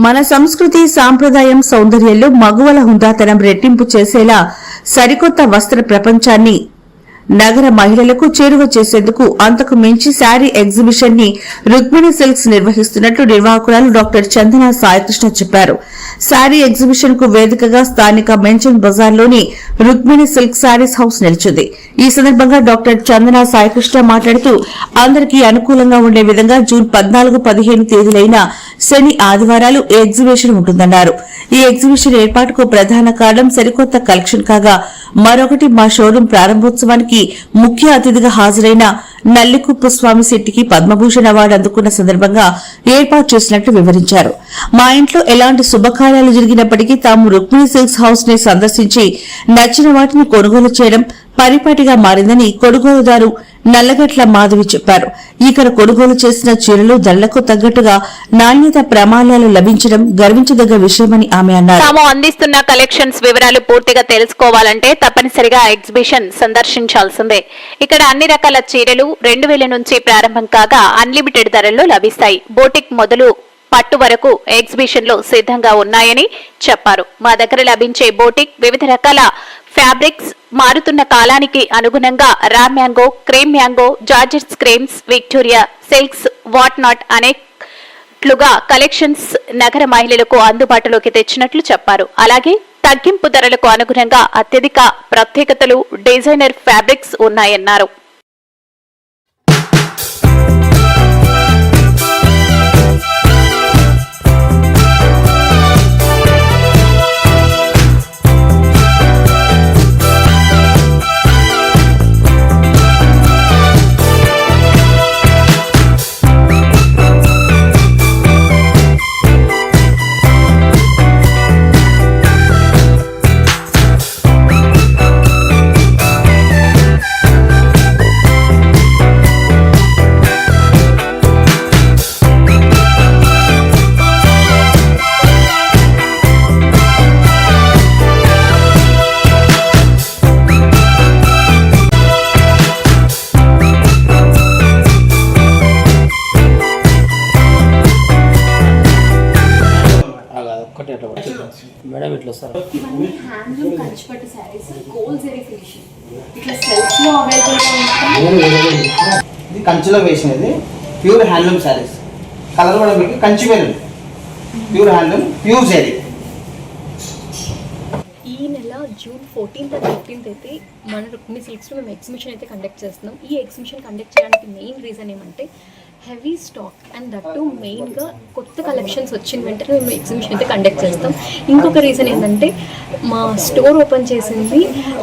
మన సంస్కృతి సాంప్రదాయం సౌందర్యంలో మగువల హుందాతనం రెట్టింపు చేసేలా సరికొత్త వస్త్ర ప్రపంచాన్ని నగర మహిళలకు చేరువ చేసేందుకు అంతకు మించి శారీ ఎగ్జిబిషన్ని రుక్మిణి సిల్క్స్ నిర్వహిస్తున్నట్లు నిర్వాహకురాలు డాక్టర్ చందన సాయికృష్ణ చెప్పారు. శారీ ఎగ్జిబిషన్కు వేదికగా స్థానిక మెంచన్ బజార్లోని రుక్మిణి సిల్క్ శారీస్ హౌస్ నిలిచింది. ఈ సందర్భంగా డాక్టర్ చందన సాయికృష్ణ మాట్లాడుతూ అందరికీ అనుకూలంగా ఉండే విధంగా జూన్ పద్నాలుగు పదిహేను తేదీలైన శని ఆదివారాలు ఈ ఎగ్జిబిషన్ ఉంటుందన్నారు. ఈ ఎగ్జిబిషన్ ఏర్పాటుకు ప్రధాన కారణం సరికొత్త కలెక్షన్ కాగా మరొకటి మా షోరూం ప్రారంభోత్సవానికి ముఖ్య అతిథిగా హాజరైన నల్లికుప్పు స్వామి శెట్టికి పద్మభూషణ్ అవార్డు అందుకున్న సందర్భంగా ఏర్పాటు చేసినట్లు వివరించారు. మా ఇంట్లో ఎలాంటి శుభకార్యాలు జరిగినప్పటికీ తాము రుక్మిణి సిల్క్స్ హౌస్ని సందర్శించి నచ్చిన వాటిని కొనుగోలు చేయడం పరిపాటిగా మారిందని కొనుగోలుదారు నల్లగట్ల మాధవి చెప్పారు. ఇక్కడ కొనుగోలు చేసిన చీరలు ధరలకు తగ్గట్టుగా నాణ్యత ప్రమాణాలు లభించడం గర్వించదగ్గ విషయమని ఆమె అన్నారు. తాము అందిస్తున్న కలెక్షన్స్ వివరాలు పూర్తిగా తెలుసుకోవాలంటే తప్పనిసరిగా ఎగ్జిబిషన్ సందర్శించాల్సిందే. ఇక్కడ అన్ని రకాల చీరలు రెండు వేల నుంచి ప్రారంభం కాగా అన్లిమిటెడ్ ధరల్లో లభిస్తాయి. బోటిక్ మొదలు పట్టు వరకు ఎగ్జిబిషన్లో సిద్ధంగా ఉన్నాయని చెప్పారు. మా దగ్గర లభించే బోటిక్ వివిధ రకాల ఫ్యాబ్రిక్స్ మారుతున్న కాలానికి అనుగుణంగా raw mango cream mango georgettes creams Victoria silks what not అనే ట్లుగా కలెక్షన్స్ నగర మహిళలకు అందుబాటులోకి తెచ్చినట్లు చెప్పారు. అలాగే తగ్గింపు ధరలకు అనుగుణంగా అత్యధిక ప్రత్యేకతలు డిజైనర్ ఫ్యాబ్రిక్స్ ఉన్నాయన్నారు. ఒక్కటే అట్లా. మేడం ఇట్లా హ్యాండ్లూమ్ కంచిపట్టు జరీ ఫినిషింగ్ అవైలబుల్ ఉంటుంది ఇది కంచిలో వేసినది. ప్యూర్ హ్యాండ్లూమ్ శారీస్ కలర్ కూడా మీకు కంచి వేరు ప్యూర్ హ్యాండ్లూమ్ ప్యూర్ శారీ ఈ నెల జూన్ ఫోర్టీన్త్ అండ్ ఫిఫ్టీన్త్ అయితే మన రుక్మిణి సిల్క్స్లో మేము ఎగ్జిబిషన్ అయితే కండక్ట్ చేస్తున్నాం. ఈ ఎగ్జిబిషన్ కండక్ట్ చేయడానికి మెయిన్ రీజన్ ఏమంటే heavy stock and that too మెయిన్గా కొత్త కలెక్షన్స్ వచ్చిన వెంటనే మేము ఎగ్జిబిషన్ అయితే కండక్ట్ చేస్తాం. ఇంకొక రీజన్ ఏంటంటే మా స్టోర్ ఓపెన్ చేసింది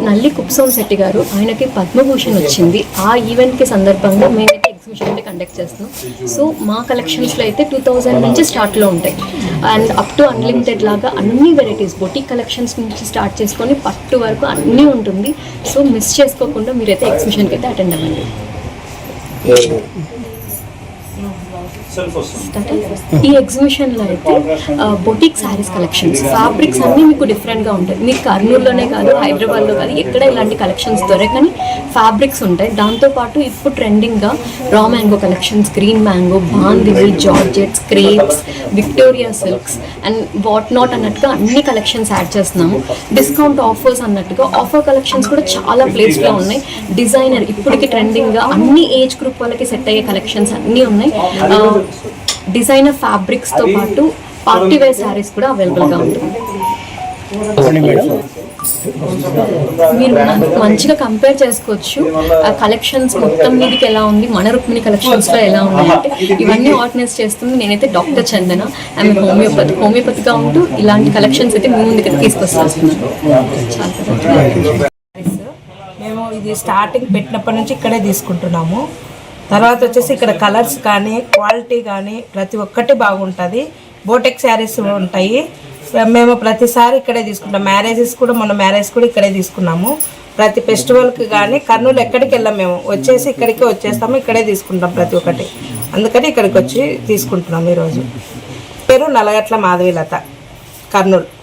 నల్లి కుప్సం శెట్టి గారు. ఆయనకి పద్మభూషణ్ వచ్చింది. ఆ ఈవెంట్కి సందర్భంగా మేమైతే ఎగ్జిబిషన్ అయితే కండక్ట్ చేస్తాం సో మా కలెక్షన్స్లో అయితే టూ థౌజండ్ నుంచి స్టార్ట్లో ఉంటాయి. అండ్ అప్ టు అన్లిమిటెడ్ లాగా అన్ని వెరైటీస్ బొటిక్ కలెక్షన్స్ నుంచి స్టార్ట్ చేసుకొని పట్టు వరకు అన్నీ ఉంటుంది. సో మిస్ చేసుకోకుండా మీరైతే ఎగ్జిబిషన్కి అయితే అటెండ్ అవ్వండి. ఈ ఎగ్జిబిషన్లో అయితే బొటిక్ శారీస్ కలెక్షన్స్ ఫ్యాబ్రిక్స్ అన్నీ మీకు డిఫరెంట్గా ఉంటాయి. మీకు కర్నూలులోనే కాదు హైదరాబాద్లో కాదు ఎక్కడ ఇలాంటి కలెక్షన్స్ దొరకని ఫ్యాబ్రిక్స్ ఉంటాయి. దాంతోపాటు ఇప్పుడు ట్రెండింగ్గా raw mango collections green mango bandhani georgettes crepes Victoria silks and what not అన్నట్టుగా అన్ని కలెక్షన్స్ యాడ్ చేస్తున్నాము. డిస్కౌంట్ ఆఫర్స్ అన్నట్టుగా ఆఫర్ కలెక్షన్స్ కూడా చాలా ప్లేస్లో ఉన్నాయి. డిజైనర్ ఇప్పటికి ట్రెండింగ్గా అన్ని ఏజ్ గ్రూప్ వాళ్ళకి సెట్ అయ్యే కలెక్షన్స్ అన్నీ ఉన్నాయి. డిజైనర్ ఫ్యాబ్రిక్స్తో పాటు పార్టీ వేర్ శారీస్ కూడా అవైలబుల్గా ఉంటుంది మీరు మన- మంచిగా కంపేర్ చేసుకోవచ్చు. ఆ కలెక్షన్స్ మొత్తం మీదకి ఎలా ఉంది? మన రుక్మిణి కలెక్షన్స్లో ఎలా ఉంది అంటే ఇవన్నీ ఆర్గనైజ్ చేస్తుంది నేనైతే డాక్టర్ చందన. ఆమె హోమియోపతి హోమియోపతిగా ఉంటూ ఇలాంటి కలెక్షన్స్ అయితే మీ ముందుకు తీసుకొస్తున్నాను చాలా మేము ఇది స్టార్టింగ్ పెట్టినప్పటి నుంచి ఇక్కడే తీసుకుంటున్నాము. తర్వాత వచ్చేసి ఇక్కడ కలర్స్ కానీ క్వాలిటీ కానీ ప్రతి ఒక్కటి బాగుంటుంది. బోటెక్ శారీస్ ఉంటాయి. మేము ప్రతిసారి ఇక్కడే తీసుకుంటాం. మ్యారేజెస్ కూడా మన మ్యారేజ్ కూడా ఇక్కడే తీసుకున్నాము. ప్రతి ఫెస్టివల్కి కానీ కర్నూలు ఎక్కడికి వెళ్ళాం మేము. వచ్చేసి ఇక్కడికి వచ్చేస్తాము ఇక్కడే తీసుకుంటాం ప్రతి ఒక్కటి. అందుకని ఇక్కడికి వచ్చి తీసుకుంటున్నాం ఈరోజు. పేరు నలగట్ల మాధవీలత కర్నూలు.